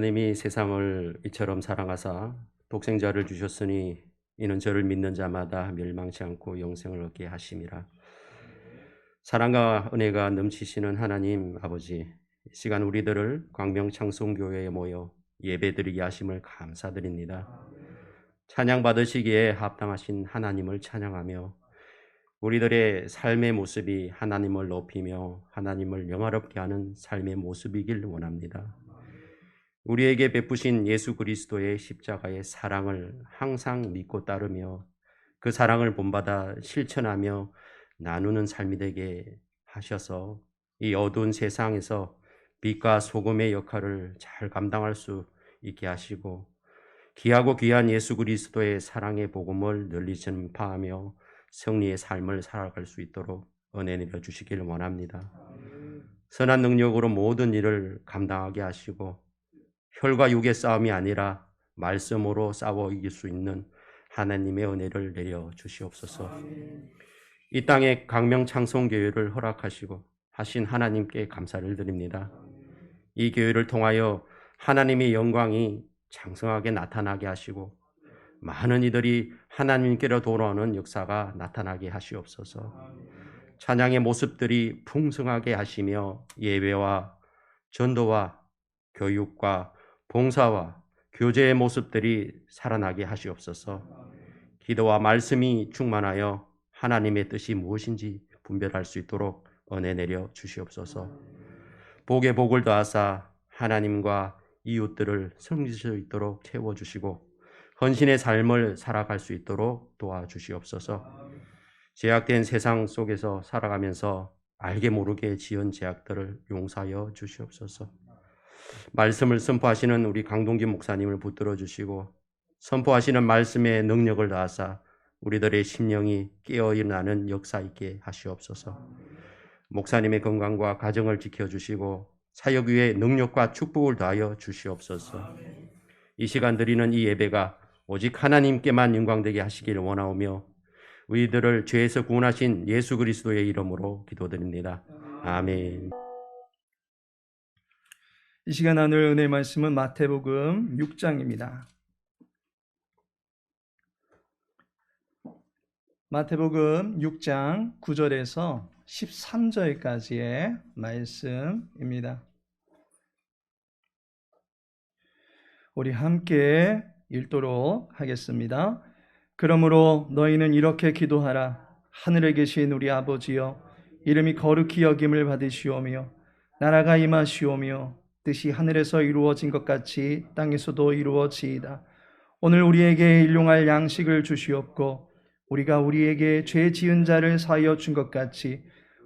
하나님이 세상을 이처럼 사랑하사 독생자를 주셨으니 이는 저를 믿는 자마다 멸망치 않고 영생을 얻게 하심이라. 사랑과 은혜가 넘치시는 하나님 아버지, 이 시간 우리들을 광명 창송교회에 모여 예배드리게 하심을 감사드립니다. 찬양 받으시기에 합당하신 하나님을 찬양하며 우리들의 삶의 모습이 하나님을 높이며 하나님을 영화롭게 하는 삶의 모습이길 원합니다. 우리에게 베푸신 예수 그리스도의 십자가의 사랑을 항상 믿고 따르며 그 사랑을 본받아 실천하며 나누는 삶이 되게 하셔서 이 어두운 세상에서 빛과 소금의 역할을 잘 감당할 수 있게 하시고 귀하고 귀한 예수 그리스도의 사랑의 복음을 널리 전파하며 승리의 삶을 살아갈 수 있도록 은혜 내려 주시기를 원합니다. 선한 능력으로 모든 일을 감당하게 하시고 혈과 육의 싸움이 아니라 말씀으로 싸워 이길 수 있는 하나님의 은혜를 내려 주시옵소서. 이 땅에 강명 창송 교회를 허락하시고 하신 하나님께 감사를 드립니다. 이 교회를 통하여 하나님의 영광이 장성하게 나타나게 하시고 많은 이들이 하나님께로 돌아오는 역사가 나타나게 하시옵소서. 찬양의 모습들이 풍성하게 하시며 예배와 전도와 교육과 봉사와 교제의 모습들이 살아나게 하시옵소서. 기도와 말씀이 충만하여 하나님의 뜻이 무엇인지 분별할 수 있도록 은혜 내려 주시옵소서. 복의 복을 더하사 하나님과 이웃들을 섬길 수 있도록 채워 주시고 헌신의 삶을 살아갈 수 있도록 도와주시옵소서. 제약된 세상 속에서 살아가면서 알게 모르게 지은 제약들을 용서하여 주시옵소서. 말씀을 선포하시는 우리 강동기 목사님을 붙들어 주시고 선포하시는 말씀의 능력을 다하사 우리들의 심령이 깨어 일어나는 역사 있게 하시옵소서. 목사님의 건강과 가정을 지켜 주시고 사역 위에 능력과 축복을 다하여 주시옵소서. 이 시간 드리는 이 예배가 오직 하나님께만 영광되게 하시기를 원하오며 우리들을 죄에서 구원하신 예수 그리스도의 이름으로 기도드립니다. 아멘. 이 시간 나눌 은혜 말씀은 마태복음 6장입니다. 마태복음 6장 9절에서 13절까지의 말씀입니다. 우리 함께 읽도록 하겠습니다. 그러므로 너희는 이렇게 기도하라. 하늘에 계신 우리 아버지여, 이름이 거룩히 여김을 받으시오며, 나라가 임하시오며, 뜻이 하늘에서 이루어진 것 같이 땅에서도 이루어지이다. 오늘 우리에게 일용할 양식을 주시옵고, 우리가 우리에게 죄 지은 자를 사하여 준 것 같이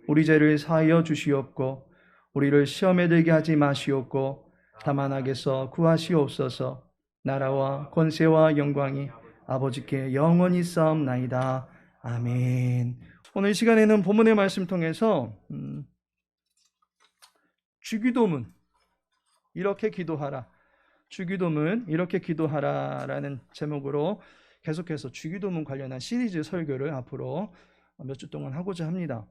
우리 죄를 사하여 주시옵고, 우리를 시험에 들게 하지 마시옵고, 다만 악에서 구하시옵소서. 나라와 권세와 영광이 아버지께 영원히 싸움나이다. 아멘. 오늘 이 시간에는 본문의 말씀 통해서 음, 주기도문 이렇게 기도하라. 주기도문 이렇게 기도하라라는 제목으로 계속해서 주기도문 관련한 시리즈 설교를 앞으로 몇 주 동안 하고자 합니다.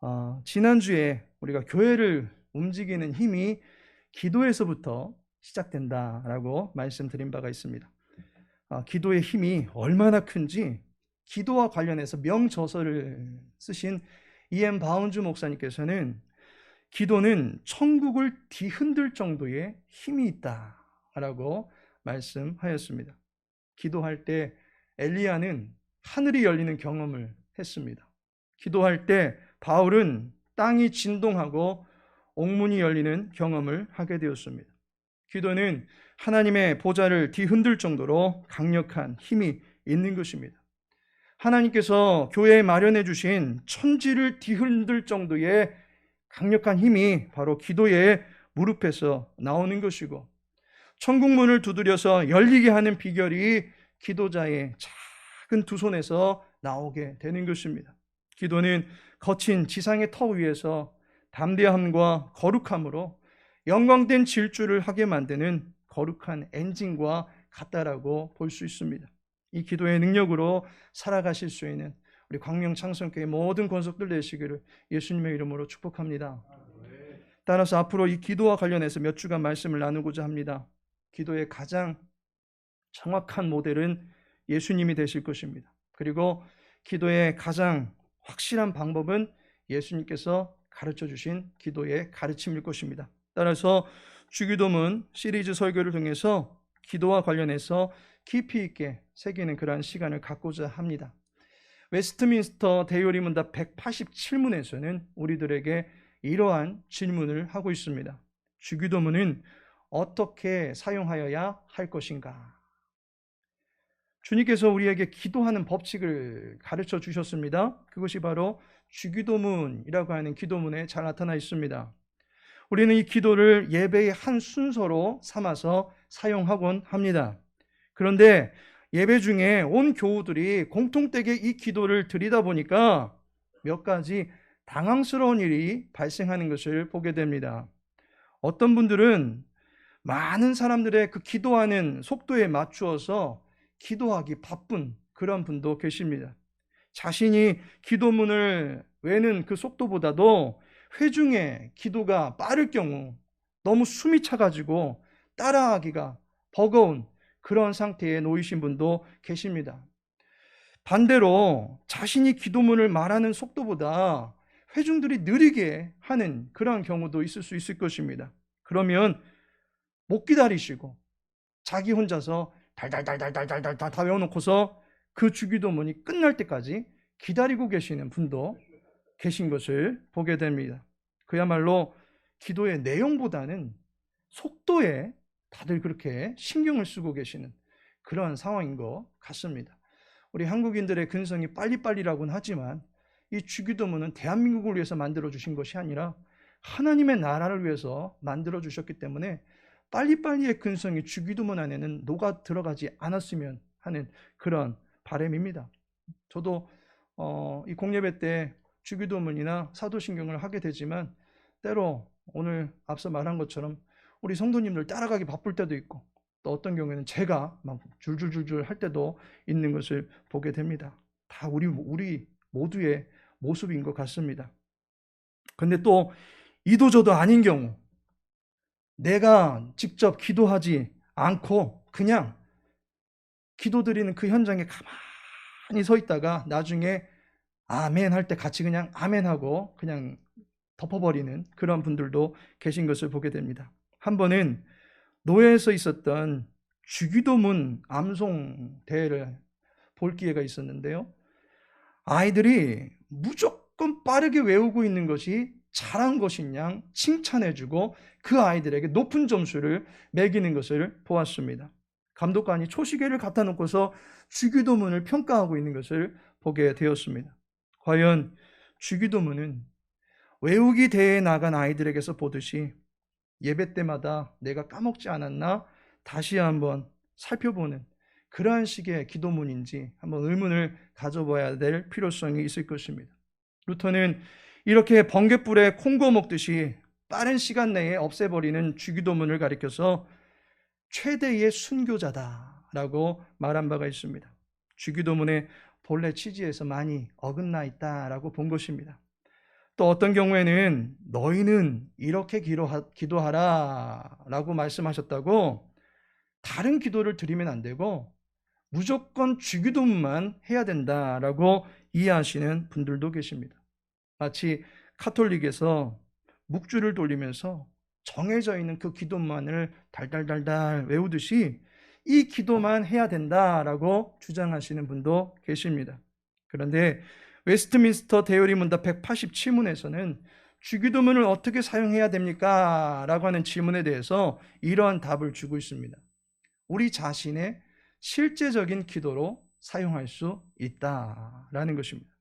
어, 지난주에 우리가 교회를 움직이는 힘이 기도에서부터 시작된다라고 말씀드린 바가 있습니다. 아, 기도의 힘이 얼마나 큰지 기도와 관련해서 명저서를 쓰신 이엠 바운주 목사님께서는 기도는 천국을 뒤흔들 정도의 힘이 있다라고 말씀하였습니다. 기도할 때 엘리야는 하늘이 열리는 경험을 했습니다. 기도할 때 바울은 땅이 진동하고 옥문이 열리는 경험을 하게 되었습니다. 기도는 하나님의 보좌를 뒤흔들 정도로 강력한 힘이 있는 것입니다. 하나님께서 교회에 마련해 주신 천지를 뒤흔들 정도의 강력한 힘이 바로 기도의 무릎에서 나오는 것이고 천국 문을 두드려서 열리게 하는 비결이 기도자의 작은 두 손에서 나오게 되는 것입니다. 기도는 거친 지상의 터 위에서 담대함과 거룩함으로 영광된 질주를 하게 만드는 거룩한 엔진과 같다라고 볼 수 있습니다. 이 기도의 능력으로 살아가실 수 있는 우리 광명 창성교회 모든 권속들 되시기를 예수님의 이름으로 축복합니다. 따라서 앞으로 이 기도와 관련해서 몇 주간 말씀을 나누고자 합니다. 기도의 가장 정확한 모델은 예수님이 되실 것입니다. 그리고 기도의 가장 확실한 방법은 예수님께서 가르쳐 주신 기도의 가르침일 것입니다. 따라서 주기도문 시리즈 설교를 통해서 기도와 관련해서 깊이 있게 새기는 그러한 시간을 갖고자 합니다. 웨스트민스터 대요리 문답 187문에서는 우리들에게 이러한 질문을 하고 있습니다. 주기도문은 어떻게 사용하여야 할 것인가? 주님께서 우리에게 기도하는 법칙을 가르쳐 주셨습니다. 그것이 바로 주기도문이라고 하는 기도문에 잘 나타나 있습니다. 우리는 이 기도를 예배의 한 순서로 삼아서 사용하곤 합니다. 그런데 예배 중에 온 교우들이 공통되게 이 기도를 드리다 보니까 몇 가지 당황스러운 일이 발생하는 것을 보게 됩니다. 어떤 분들은 많은 사람들의 그 기도하는 속도에 맞추어서 기도하기 바쁜 그런 분도 계십니다. 자신이 기도문을 외는 그 속도보다도 회중의 기도가 빠를 경우 너무 숨이 차가지고 따라하기가 버거운 그런 상태에 놓이신 분도 계십니다. 반대로 자신이 기도문을 말하는 속도보다 회중들이 느리게 하는 그런 경우도 있을 수 있을 것입니다. 그러면 못 기다리시고 자기 혼자서 달달달달달달달 다 외워놓고서 그 주기도문이 끝날 때까지 기다리고 계시는 분도 계신 것을 보게 됩니다. 그야말로 기도의 내용보다는 속도에 다들 그렇게 신경을 쓰고 계시는 그런 상황인 것 같습니다. 우리 한국인들의 근성이 빨리빨리라고는 하지만 이 주기도문은 대한민국을 위해서 만들어 주신 것이 아니라 하나님의 나라를 위해서 만들어 주셨기 때문에 빨리빨리의 근성이 주기도문 안에는 녹아 들어가지 않았으면 하는 그런 바람입니다. 저도 어, 이 공예배 때 주기도문이나 사도신경을 하게 되지만 때로 오늘 앞서 말한 것처럼 우리 성도님들 따라가기 바쁠 때도 있고 또 어떤 경우에는 제가 막 줄줄줄줄 할 때도 있는 것을 보게 됩니다. 다 우리 우리 모두의 모습인 것 같습니다. 근데 또 이도저도 아닌 경우 내가 직접 기도하지 않고 그냥 기도드리는 그 현장에 가만히 서 있다가 나중에 아멘 할 때 같이 그냥 아멘 하고 그냥 덮어버리는 그런 분들도 계신 것을 보게 됩니다. 한 번은 노예에서 있었던 주기도문 암송 대회를 볼 기회가 있었는데요. 아이들이 무조건 빠르게 외우고 있는 것이 잘한 것인 양 칭찬해주고 그 아이들에게 높은 점수를 매기는 것을 보았습니다. 감독관이 초시계를 갖다 놓고서 주기도문을 평가하고 있는 것을 보게 되었습니다. 과연 주기도문은 외우기 대회에 나간 아이들에게서 보듯이 예배 때마다 내가 까먹지 않았나 다시 한번 살펴보는 그러한 식의 기도문인지 한번 의문을 가져봐야 될 필요성이 있을 것입니다. 루터는 이렇게 번개불에 콩고 먹듯이 빠른 시간 내에 없애버리는 주기도문을 가리켜서 최대의 순교자다라고 말한 바가 있습니다. 주기도문의 본래 취지에서 많이 어긋나 있다라고 본 것입니다. 또 어떤 경우에는 너희는 이렇게 기도하라 라고 말씀하셨다고 다른 기도를 드리면 안 되고 무조건 주기도문만 해야 된다라고 이해하시는 분들도 계십니다. 마치 카톨릭에서 묵주를 돌리면서 정해져 있는 그 기도만을 달달달달 외우듯이 이 기도만 해야 된다라고 주장하시는 분도 계십니다. 그런데 웨스트민스터 대요리 문답 187문에서는 주기도문을 어떻게 사용해야 됩니까? 라고 하는 질문에 대해서 이러한 답을 주고 있습니다. 우리 자신의 실제적인 기도로 사용할 수 있다라는 것입니다.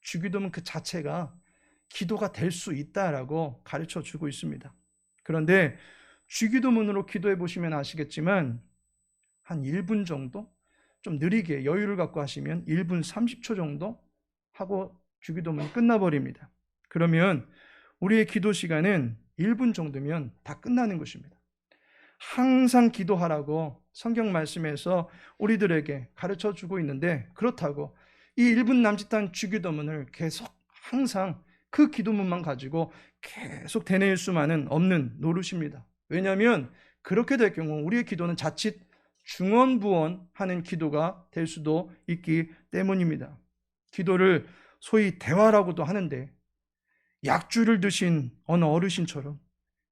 주기도문 그 자체가 기도가 될 수 있다라고 가르쳐 주고 있습니다. 그런데 주기도문으로 기도해 보시면 아시겠지만 한 1분 정도 좀 느리게 여유를 갖고 하시면 1분 30초 정도 하고 주기도문이 끝나버립니다. 그러면 우리의 기도 시간은 1분 정도면 다 끝나는 것입니다. 항상 기도하라고 성경 말씀에서 우리들에게 가르쳐 주고 있는데 그렇다고 이 1분 남짓한 주기도문을 계속 항상 그 기도문만 가지고 계속 되뇌일 수만은 없는 노릇입니다. 왜냐하면 그렇게 될 경우 우리의 기도는 자칫 중언부언하는 기도가 될 수도 있기 때문입니다. 기도를 소위 대화라고도 하는데 약주를 드신 어느 어르신처럼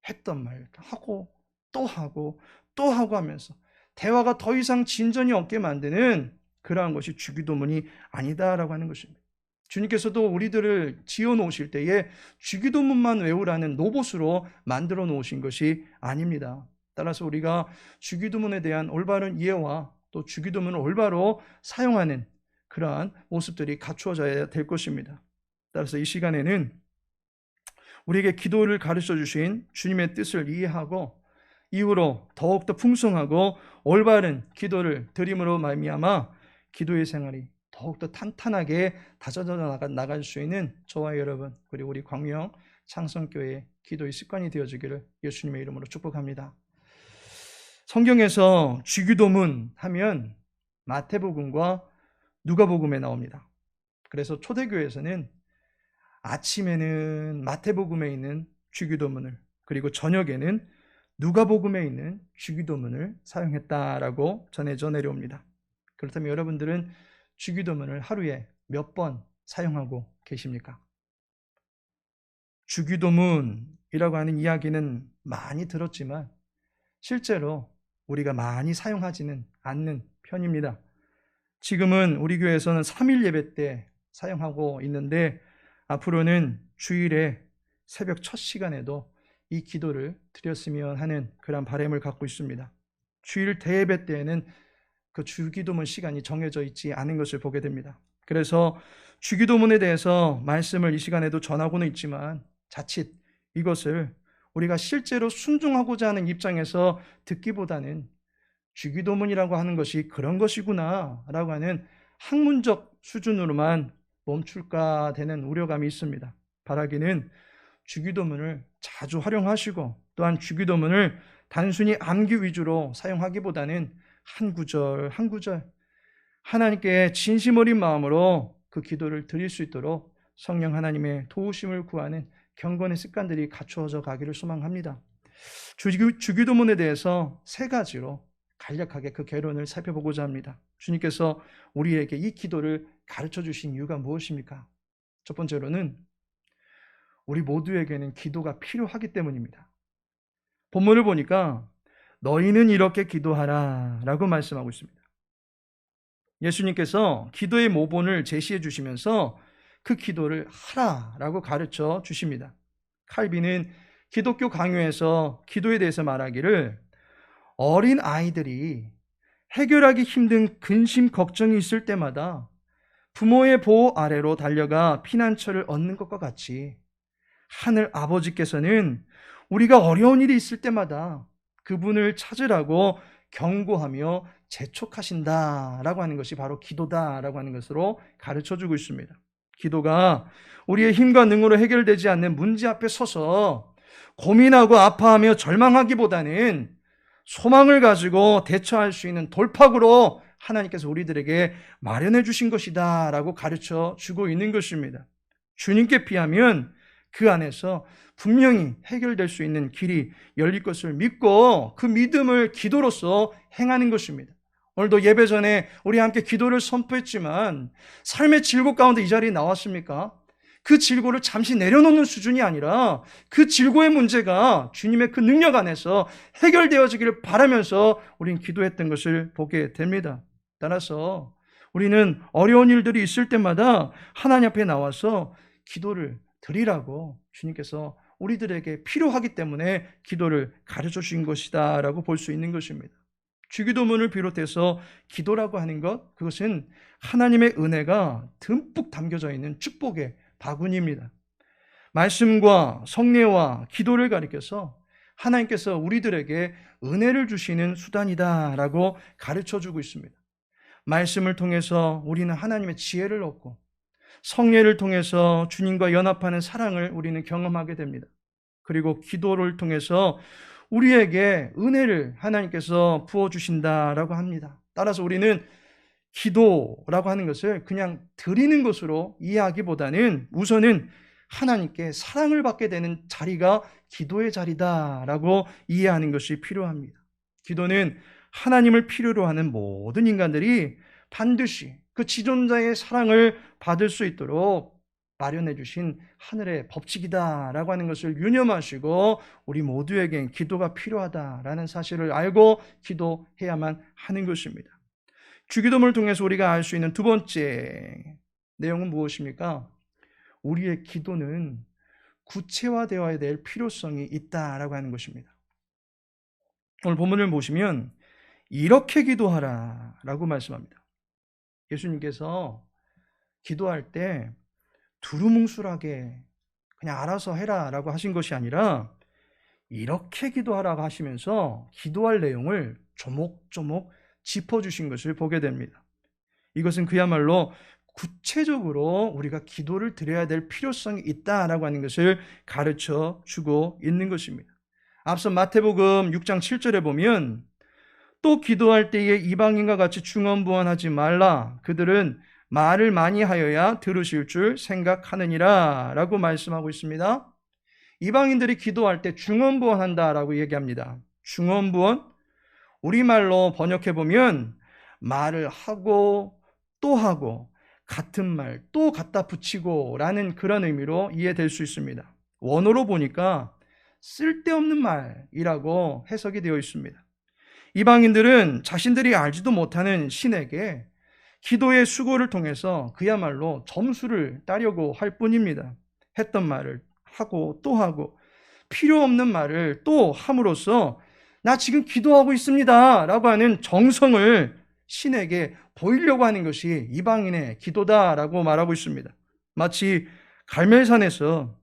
했던 말 하고 또 하고 또 하고 하면서 대화가 더 이상 진전이 없게 만드는 그러한 것이 주기도문이 아니다라고 하는 것입니다. 주님께서도 우리들을 지어 놓으실 때에 주기도문만 외우라는 로봇으로 만들어 놓으신 것이 아닙니다. 따라서 우리가 주기도문에 대한 올바른 이해와 또 주기도문을 올바로 사용하는 그러한 모습들이 갖추어져야 될 것입니다. 따라서 이 시간에는 우리에게 기도를 가르쳐 주신 주님의 뜻을 이해하고 이후로 더욱더 풍성하고 올바른 기도를 드림으로 말미암아 기도의 생활이 더욱더 탄탄하게 다져져 나갈 수 있는 저와 여러분 그리고 우리 광명 창성교회 기도의 습관이 되어주기를 예수님의 이름으로 축복합니다. 성경에서 주기도문 하면 마태복음과 누가복음에 나옵니다. 그래서 초대교회에서는 아침에는 마태복음에 있는 주기도문을 그리고 저녁에는 누가복음에 있는 주기도문을 사용했다라고 전해져 내려옵니다. 그렇다면 여러분들은 주기도문을 하루에 몇 번 사용하고 계십니까? 주기도문이라고 하는 이야기는 많이 들었지만 실제로 우리가 많이 사용하지는 않는 편입니다. 지금은 우리 교회에서는 3일 예배 때 사용하고 있는데 앞으로는 주일에 새벽 첫 시간에도 이 기도를 드렸으면 하는 그런 바람을 갖고 있습니다. 주일 대예배 때에는 그 주기도문 시간이 정해져 있지 않은 것을 보게 됩니다. 그래서 주기도문에 대해서 말씀을 이 시간에도 전하고는 있지만 자칫 이것을 우리가 실제로 순종하고자 하는 입장에서 듣기보다는 주기도문이라고 하는 것이 그런 것이구나 라고 하는 학문적 수준으로만 멈출까 되는 우려감이 있습니다. 바라기는 주기도문을 자주 활용하시고 또한 주기도문을 단순히 암기 위주로 사용하기보다는 한 구절 한 구절 하나님께 진심 어린 마음으로 그 기도를 드릴 수 있도록 성령 하나님의 도우심을 구하는 경건의 습관들이 갖추어져 가기를 소망합니다. 주기, 주기도문에 대해서 세 가지로 간략하게 그 개론을 살펴보고자 합니다. 주님께서 우리에게 이 기도를 가르쳐 주신 이유가 무엇입니까? 첫 번째로는 우리 모두에게는 기도가 필요하기 때문입니다. 본문을 보니까 너희는 이렇게 기도하라 라고 말씀하고 있습니다. 예수님께서 기도의 모본을 제시해 주시면서 그 기도를 하라 라고 가르쳐 주십니다. 칼빈은 기독교 강요에서 기도에 대해서 말하기를 어린 아이들이 해결하기 힘든 근심 걱정이 있을 때마다 부모의 보호 아래로 달려가 피난처를 얻는 것과 같이 하늘 아버지께서는 우리가 어려운 일이 있을 때마다 그분을 찾으라고 경고하며 재촉하신다라고 하는 것이 바로 기도다라고 하는 것으로 가르쳐 주고 있습니다. 기도가 우리의 힘과 능으로 해결되지 않는 문제 앞에 서서 고민하고 아파하며 절망하기보다는 소망을 가지고 대처할 수 있는 돌파구로 하나님께서 우리들에게 마련해 주신 것이다 라고 가르쳐 주고 있는 것입니다. 주님께 비하면 그 안에서 분명히 해결될 수 있는 길이 열릴 것을 믿고 그 믿음을 기도로서 행하는 것입니다. 오늘도 예배 전에 우리 함께 기도를 선포했지만 삶의 질고 가운데 이 자리에 나왔습니까? 그 질고를 잠시 내려놓는 수준이 아니라 그 질고의 문제가 주님의 그 능력 안에서 해결되어지기를 바라면서 우리는 기도했던 것을 보게 됩니다. 따라서 우리는 어려운 일들이 있을 때마다 하나님 앞에 나와서 기도를 드리라고 주님께서 우리들에게 필요하기 때문에 기도를 가르쳐 주신 것이다 라고 볼 수 있는 것입니다. 주기도문을 비롯해서 기도라고 하는 것, 그것은 하나님의 은혜가 듬뿍 담겨져 있는 축복의 바구니입니다. 말씀과 성례와 기도를 가리켜서 하나님께서 우리들에게 은혜를 주시는 수단이다라고 가르쳐 주고 있습니다. 말씀을 통해서 우리는 하나님의 지혜를 얻고 성례를 통해서 주님과 연합하는 사랑을 우리는 경험하게 됩니다. 그리고 기도를 통해서 우리에게 은혜를 하나님께서 부어 주신다라고 합니다. 따라서 우리는 기도라고 하는 것을 그냥 드리는 것으로 이해하기보다는 우선은 하나님께 사랑을 받게 되는 자리가 기도의 자리다라고 이해하는 것이 필요합니다. 기도는 하나님을 필요로 하는 모든 인간들이 반드시 그 지존자의 사랑을 받을 수 있도록 마련해 주신 하늘의 법칙이다라고 하는 것을 유념하시고 우리 모두에겐 기도가 필요하다라는 사실을 알고 기도해야만 하는 것입니다. 주기도문을 통해서 우리가 알 수 있는 두 번째 내용은 무엇입니까? 우리의 기도는 구체화되어야 될 필요성이 있다라고 하는 것입니다. 오늘 본문을 보시면 이렇게 기도하라라고 말씀합니다. 예수님께서 기도할 때 두루뭉술하게 그냥 알아서 해라라고 하신 것이 아니라 이렇게 기도하라고 하시면서 기도할 내용을 조목조목 짚어주신 것을 보게 됩니다. 이것은 그야말로 구체적으로 우리가 기도를 드려야 될 필요성이 있다라고 하는 것을 가르쳐 주고 있는 것입니다. 앞서 마태복음 6장 7절에 보면 또 기도할 때에 이방인과 같이 중언부언하지 말라. 그들은 말을 많이 하여야 들으실 줄 생각하느니라. 라고 말씀하고 있습니다. 이방인들이 기도할 때 중언부언한다 라고 얘기합니다. 중언부언? 우리말로 번역해보면 말을 하고 또 하고 같은 말 또 갖다 붙이고 라는 그런 의미로 이해될 수 있습니다. 원어로 보니까 쓸데없는 말이라고 해석이 되어 있습니다. 이방인들은 자신들이 알지도 못하는 신에게 기도의 수고를 통해서 그야말로 점수를 따려고 할 뿐입니다. 했던 말을 하고 또 하고 필요 없는 말을 또 함으로써 나 지금 기도하고 있습니다. 라고 하는 정성을 신에게 보이려고 하는 것이 이방인의 기도다라고 말하고 있습니다. 마치 갈멜산에서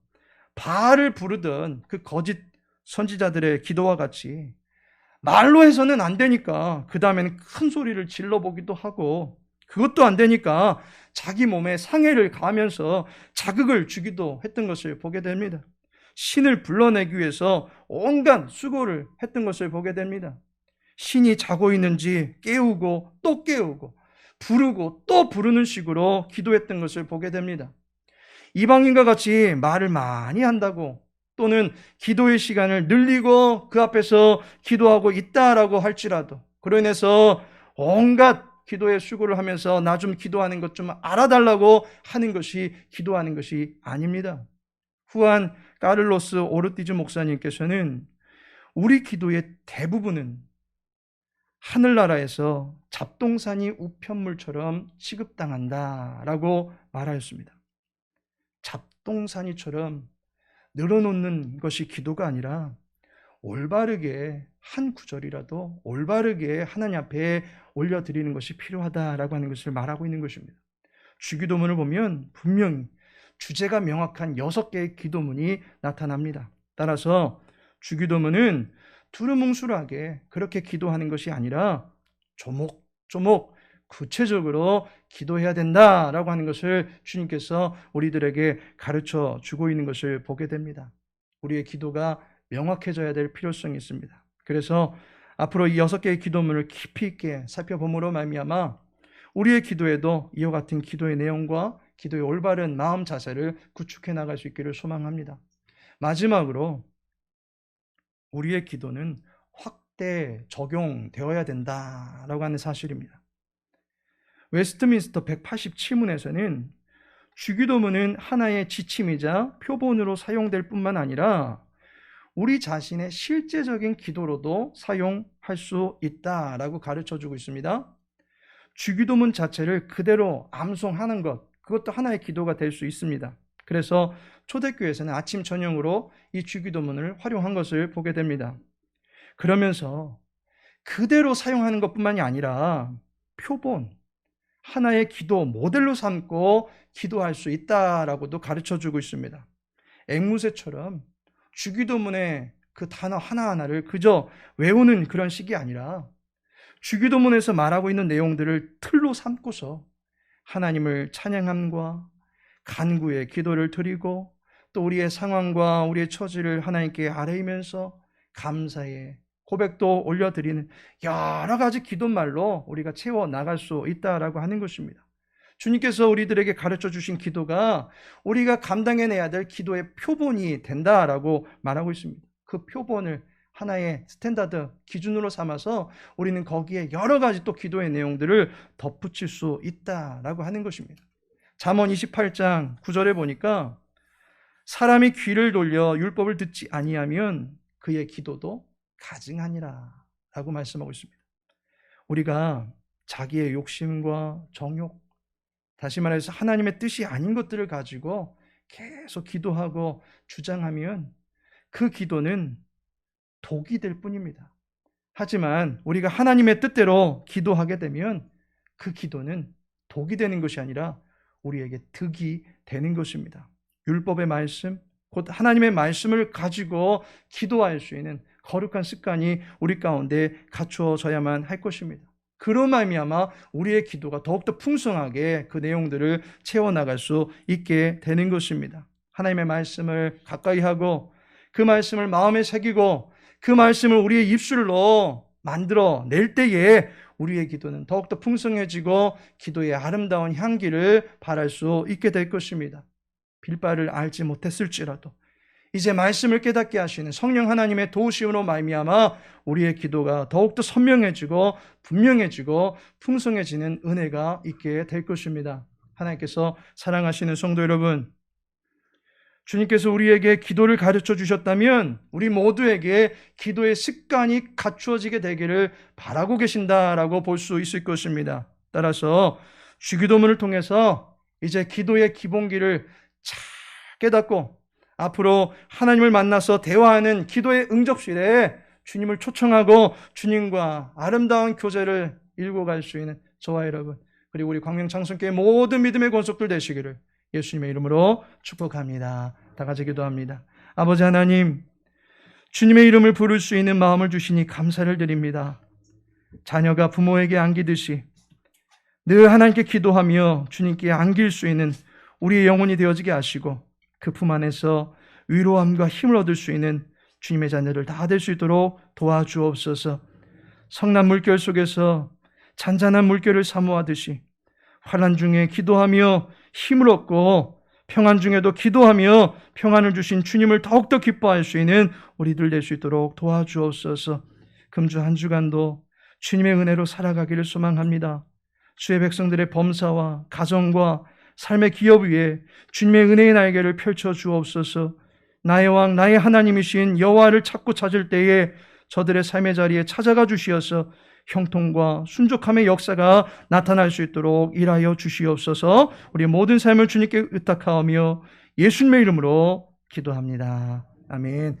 바알을 부르던 그 거짓 선지자들의 기도와 같이 말로 해서는 안 되니까 그 다음에는 큰 소리를 질러보기도 하고 그것도 안 되니까 자기 몸에 상해를 가하면서 자극을 주기도 했던 것을 보게 됩니다. 신을 불러내기 위해서 온갖 수고를 했던 것을 보게 됩니다. 신이 자고 있는지 깨우고 또 깨우고 부르고 또 부르는 식으로 기도했던 것을 보게 됩니다. 이방인과 같이 말을 많이 한다고 또는 기도의 시간을 늘리고 그 앞에서 기도하고 있다라고 할지라도 그로 인해서 온갖 기도의 수고를 하면서 나 좀 기도하는 것 좀 알아달라고 하는 것이 기도하는 것이 아닙니다. 후한 까를로스 오르티즈 목사님께서는 우리 기도의 대부분은 하늘나라에서 잡동사니 우편물처럼 취급당한다라고 말하였습니다. 잡동사니처럼 늘어놓는 것이 기도가 아니라 올바르게 한 구절이라도 올바르게 하나님 앞에 올려드리는 것이 필요하다라고 하는 것을 말하고 있는 것입니다. 주기도문을 보면 분명히 주제가 명확한 여섯 개의 기도문이 나타납니다. 따라서 주기도문은 두루뭉술하게 그렇게 기도하는 것이 아니라 조목조목 구체적으로 기도해야 된다라고 하는 것을 주님께서 우리들에게 가르쳐 주고 있는 것을 보게 됩니다. 우리의 기도가 명확해져야 될 필요성이 있습니다. 그래서 앞으로 이 여섯 개의 기도문을 깊이 있게 살펴봄으로 말미암아 우리의 기도에도 이와 같은 기도의 내용과 기도의 올바른 마음 자세를 구축해 나갈 수 있기를 소망합니다. 마지막으로 우리의 기도는 확대 적용되어야 된다라고 하는 사실입니다. 웨스트민스터 187문에서는 주기도문은 하나의 지침이자 표본으로 사용될 뿐만 아니라 우리 자신의 실제적인 기도로도 사용할 수 있다라고 가르쳐 주고 있습니다. 주기도문 자체를 그대로 암송하는 것, 그것도 하나의 기도가 될 수 있습니다. 그래서 초대교회에서는 아침 저녁으로 이 주기도문을 활용한 것을 보게 됩니다. 그러면서 그대로 사용하는 것뿐만이 아니라 표본, 하나의 기도 모델로 삼고 기도할 수 있다라고도 가르쳐 주고 있습니다. 앵무새처럼 주기도문의 그 단어 하나하나를 그저 외우는 그런 식이 아니라 주기도문에서 말하고 있는 내용들을 틀로 삼고서 하나님을 찬양함과 간구의 기도를 드리고 또 우리의 상황과 우리의 처지를 하나님께 아뢰면서 감사의 고백도 올려드리는 여러 가지 기도말로 우리가 채워 나갈 수 있다라고 하는 것입니다. 주님께서 우리들에게 가르쳐 주신 기도가 우리가 감당해내야 될 기도의 표본이 된다라고 말하고 있습니다. 그 표본을 하나의 스탠다드 기준으로 삼아서 우리는 거기에 여러 가지 또 기도의 내용들을 덧붙일 수 있다라고 하는 것입니다. 잠언 28장 9절에 보니까 사람이 귀를 돌려 율법을 듣지 아니하면 그의 기도도 가증하니라라고 말씀하고 있습니다. 우리가 자기의 욕심과 정욕 다시 말해서 하나님의 뜻이 아닌 것들을 가지고 계속 기도하고 주장하면 그 기도는 독이 될 뿐입니다. 하지만 우리가 하나님의 뜻대로 기도하게 되면 그 기도는 독이 되는 것이 아니라 우리에게 득이 되는 것입니다. 율법의 말씀, 곧 하나님의 말씀을 가지고 기도할 수 있는 거룩한 습관이 우리 가운데 갖추어져야만 할 것입니다. 그로 말미암아 우리의 기도가 더욱더 풍성하게 그 내용들을 채워나갈 수 있게 되는 것입니다. 하나님의 말씀을 가까이 하고 그 말씀을 마음에 새기고 그 말씀을 우리의 입술로 만들어 낼 때에 우리의 기도는 더욱더 풍성해지고 기도의 아름다운 향기를 발할 수 있게 될 것입니다. 빌바를 알지 못했을지라도 이제 말씀을 깨닫게 하시는 성령 하나님의 도우심으로 말미암아 우리의 기도가 더욱더 선명해지고 분명해지고 풍성해지는 은혜가 있게 될 것입니다. 하나님께서 사랑하시는 성도 여러분, 주님께서 우리에게 기도를 가르쳐 주셨다면 우리 모두에게 기도의 습관이 갖추어지게 되기를 바라고 계신다라고 볼 수 있을 것입니다. 따라서 주기도문을 통해서 이제 기도의 기본기를 잘 깨닫고 앞으로 하나님을 만나서 대화하는 기도의 응접실에 주님을 초청하고 주님과 아름다운 교제를 일고 갈수 있는 저와 여러분 그리고 우리 광명창성교회 모든 믿음의 권속들 되시기를 예수님의 이름으로 축복합니다. 다 같이 기도합니다. 아버지 하나님, 주님의 이름을 부를 수 있는 마음을 주시니 감사를 드립니다. 자녀가 부모에게 안기듯이 늘 하나님께 기도하며 주님께 안길 수 있는 우리의 영혼이 되어지게 하시고 그 품 안에서 위로함과 힘을 얻을 수 있는 주님의 자녀들 다될 수 있도록 도와주옵소서. 성난 물결 속에서 잔잔한 물결을 사모하듯이 환란 중에 기도하며 힘을 얻고 평안 중에도 기도하며 평안을 주신 주님을 더욱더 기뻐할 수 있는 우리들 될 수 있도록 도와주옵소서. 금주 한 주간도 주님의 은혜로 살아가기를 소망합니다. 주의 백성들의 범사와 가정과 삶의 기업 위에 주님의 은혜의 날개를 펼쳐 주옵소서. 나의 왕, 나의 하나님이신 여호와를 찾고 찾을 때에 저들의 삶의 자리에 찾아가 주시어서 형통과 순족함의 역사가 나타날 수 있도록 일하여 주시옵소서. 우리 모든 삶을 주님께 의탁하오며 예수님의 이름으로 기도합니다. 아멘.